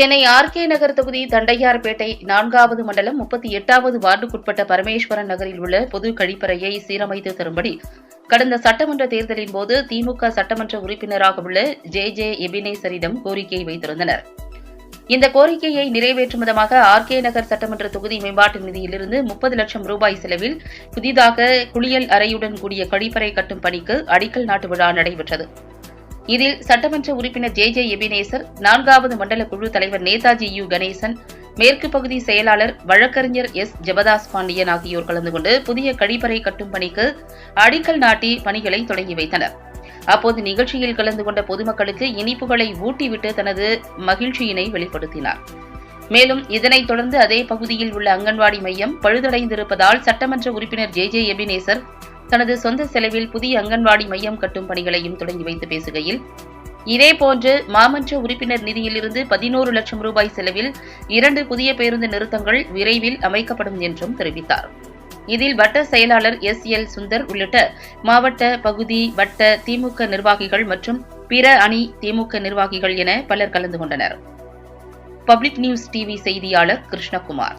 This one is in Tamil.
சென்னை ஆர்கே நகர் தொகுதி தண்டையார்பேட்டை நான்காவது மண்டலம் முப்பத்தி எட்டாவது வார்டுக்குட்பட்ட பரமேஸ்வரன் நகரில் உள்ள பொது கழிப்பறையை சீரமைத்து தரும்படி கடந்த சட்டமன்ற தேர்தலின் போது திமுக சட்டமன்ற உறுப்பினராக உள்ள ஜே ஜே எபினேசரிடம் கோரிக்கை வைத்திருந்தனர். இந்த கோரிக்கையை நிறைவேற்றும் விதமாக ஆர்கே நகர் சட்டமன்ற தொகுதி மேம்பாட்டு நிதியிலிருந்து முப்பது லட்சம் ரூபாய் செலவில் புதிதாக குளியல் அறையுடன் கூடிய கழிப்பறை கட்டும் பணிக்கு அடிக்கல் நாட்டு விழா நடைபெற்றது. இதில் சட்டமன்ற உறுப்பினர் ஜே ஜே எபினேசர் நான்காவது மண்டல குழு தலைவர் நேதாஜி யு கணேசன் மேற்கு பகுதி செயலாளர் வழக்கறிஞர் எஸ். ஜெபதாஸ் பாண்டியன் ஆகியோர் கலந்து கொண்டு புதிய கழிப்பறை கட்டும் பணிக்கு அடிக்கல் நாட்டி பணிகளை தொடங்கி வைத்தனர். அப்போது நிகழ்ச்சியில் கலந்து கொண்ட பொதுமக்களுக்கு இனிப்புகளை ஊட்டிவிட்டு தனது மகிழ்ச்சியினை வெளிப்படுத்தினார். மேலும் இதனைத் தொடர்ந்து அதே பகுதியில் உள்ள அங்கன்வாடி மையம் பழுதடைந்திருப்பதால் சட்டமன்ற உறுப்பினர் ஜே ஜே எபினேசர் தனது சொந்த செலவில் புதிய அங்கன்வாடி மையம் கட்டும் பணிகளையும் தொடங்கி வைத்து பேசுகையில் இதேபோன்று மாமன்ற உறுப்பினர் நிதியிலிருந்து பதினோரு லட்சம் ரூபாய் செலவில் இரண்டு புதிய பேருந்து நிறுத்தங்கள் விரைவில் அமைக்கப்படும் என்றும் தெரிவித்தார். இதில் வட்ட செயலாளர் எஸ். எல். சுந்தர் உள்ளிட்ட மாவட்ட பகுதி வட்ட திமுக நிர்வாகிகள் மற்றும் பிற அணி திமுக நிர்வாகிகள் என பலர் கலந்து கொண்டனர். பப்ளிக் நியூஸ் டிவி செய்தியாளர் கிருஷ்ணகுமார்.